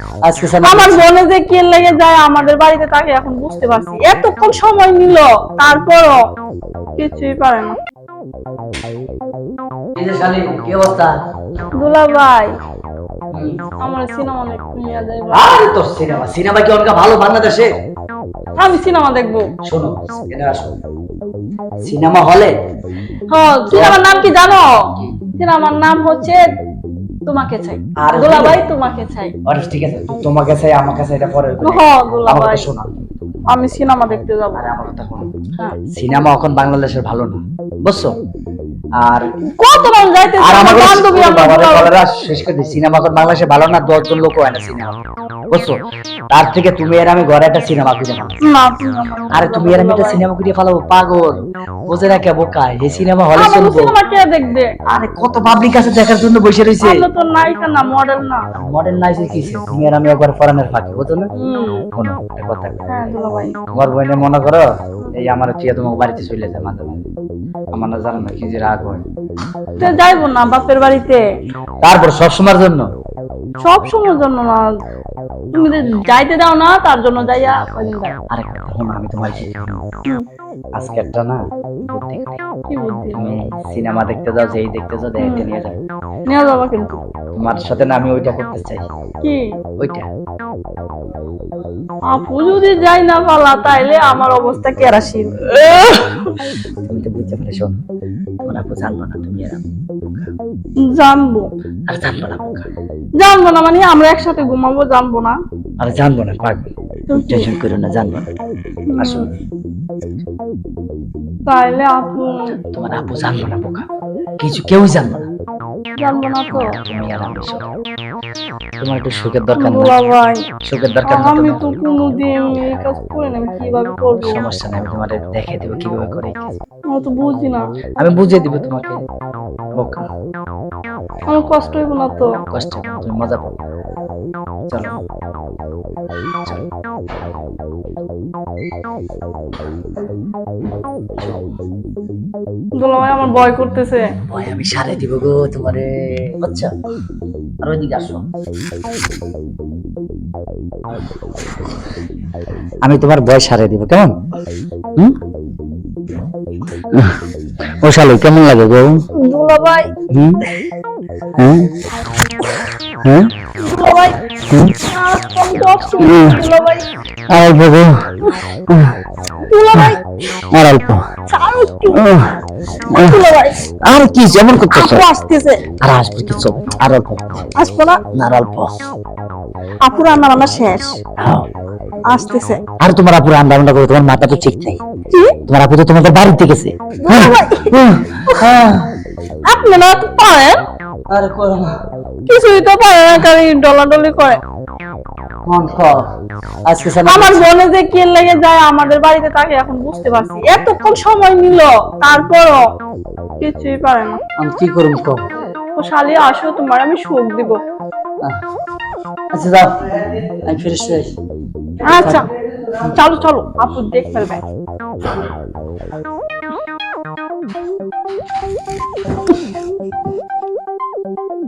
আজকে আমার বোনে যে কে লেগে যায় আমাদের বাড়িতে তাকে এখন বুঝতে পারছি। এতক্ষণ সময় নিল তারপরও কিছুই পারে না। এই যে শালি কি অবস্থা? দুলা ভাই আমার সিনেমা নিয়ে যাইব আরে তো সিনেমা সিনেমা কি অনকা ভালো বাংলাদেশে? আমি সিনেমা দেখব। শোনো সিনেমা হলে হ্যাঁ সিনেমার নাম কি জানো? সিনেমার নাম হচ্ছে তোমাকে চাই। আর গোলা ভাই তোমাকে চাই। আরে ঠিক আছে তোমাকে চাই আমাকে চাই এটা পরে হ্যাঁ দুলা আমার ভাই কথা শোনো। আমি সিনেমা দেখতে যাব। আরে আমার কথা হ্যাঁ। সিনেমা এখন বাংলাদেশের ভালো না। বুঝছ? আর কত রকম যাইতে আর আমার বান্ধবী আমার দুলা শেষ করে সিনেমা বাংলাদেশে ভালো না দশজন লোক হয় না সিনেমা। বুঝছ? তার থেকে তুমি আর আমি ঘরে একটা সিনেমা খুঁজে না আরে তুমি আর আমি একটা সিনেমা খুঁজে ফেলাবো পাগল। বোঝে না কে বোকা এই সিনেমা হলে চলবো। সিনেমা কে দেখবে? আরে কত পাবলিক আছে দেখার জন্য বসে রয়েছে। আমরা তো নায়িকা না মডেল না। মডার্ন নাইসে কি তুমি আর আমি একবার ফরেনের ফাঁকি বুঝছ না? একটা কথা। হ্যাঁ দুলা ভাই আমার বোনে মনে করো এই আমার তুই তোমাকে বাড়িতে চলে যায় মাঝে মাঝে। আমার না জানো না কি যে রাগ হয়। তো যাইবো না বাপের বাড়িতে। তারপর সবসময়ের জন্য? সব সময়ের জন্য না। তুমি যে যাইতে দাও না তার জন্য যাইয়া কয়দিন আরে শোনো আমি কি আজকে একটা না কি বুদ্ধি? তুমি সিনেমা দেখতে যাও যেই দেখতে যাও দেখতে নিয়ে যাও। নিয়ে যাব কিন্তু। তোমার সাথে না আমি ওইটা করতে চাই। কি? ওইটা। আপু যদি যাই না পালা তাইলে আমার অবস্থা কেরাসিন। তুমি তো বুঝতে পারে শোনো তোমার আপু জানব না তুমি আর জানব। আর জানব না জানব না মানে আমরা একসাথে ঘুমাবো জানব না। আর জানব না পাগল। টেনশন করো না জানব না। আসো। তাইলে আপু তোমার আপু জানব না বোকা। কিছু কেউই জানব না। জানব না তো। তুমি আর আমি। তোমার একটু সুখের দরকার না সুখের দরকার না আমি। তো কোনোদিন এই কাজ করে না কীভাবে করব? সমস্যা নাই আমি তোমার দেখে দেব কীভাবে করে। আমি তো বুঝি না। আমি বুঝিয়ে দিব তোমাকে। আমার কষ্ট হইব না তো। কষ্ট তুমি মজা পাবো চলো। দুলা আমি গো তোমারে। আচ্ছা আর ওইদিকে আসো। আমি তোমার ভয় সারে দিব কেমন? ও শালু কেমন লাগে গো? হ্যাঁ? হ্যাঁ? আর অল্প গো। অল্প। কি যেমন আসতেছে। আর আসবে কিছু আর অল্প। আসব না? আর অল্প। আপু রান্না বান্না শেষ। হ্যাঁ। আসতেছে। আর তোমার আপুর করে তোমার মাথা তো ঠিক নেই। তোমার আপু তো তোমাদের বাড়িতে গেছে। আপনি না তো পারেন। আরে করো না। কিছুই তো পারে না খালি ডলাডলি করে। মন আমার বোনে যে কে লেগে যায় আমাদের বাড়িতে তাকে এখন বুঝতে পারছি। এতক্ষণ সময় নিল তারপরও কিছুই পারে না। আমি কি করুম কম ও শালি আসো তোমার আমি সুখ দিব। আচ্ছা যাও। আমি ফিরে। আচ্ছা চলো চলো আপু দেখ ফেলবে।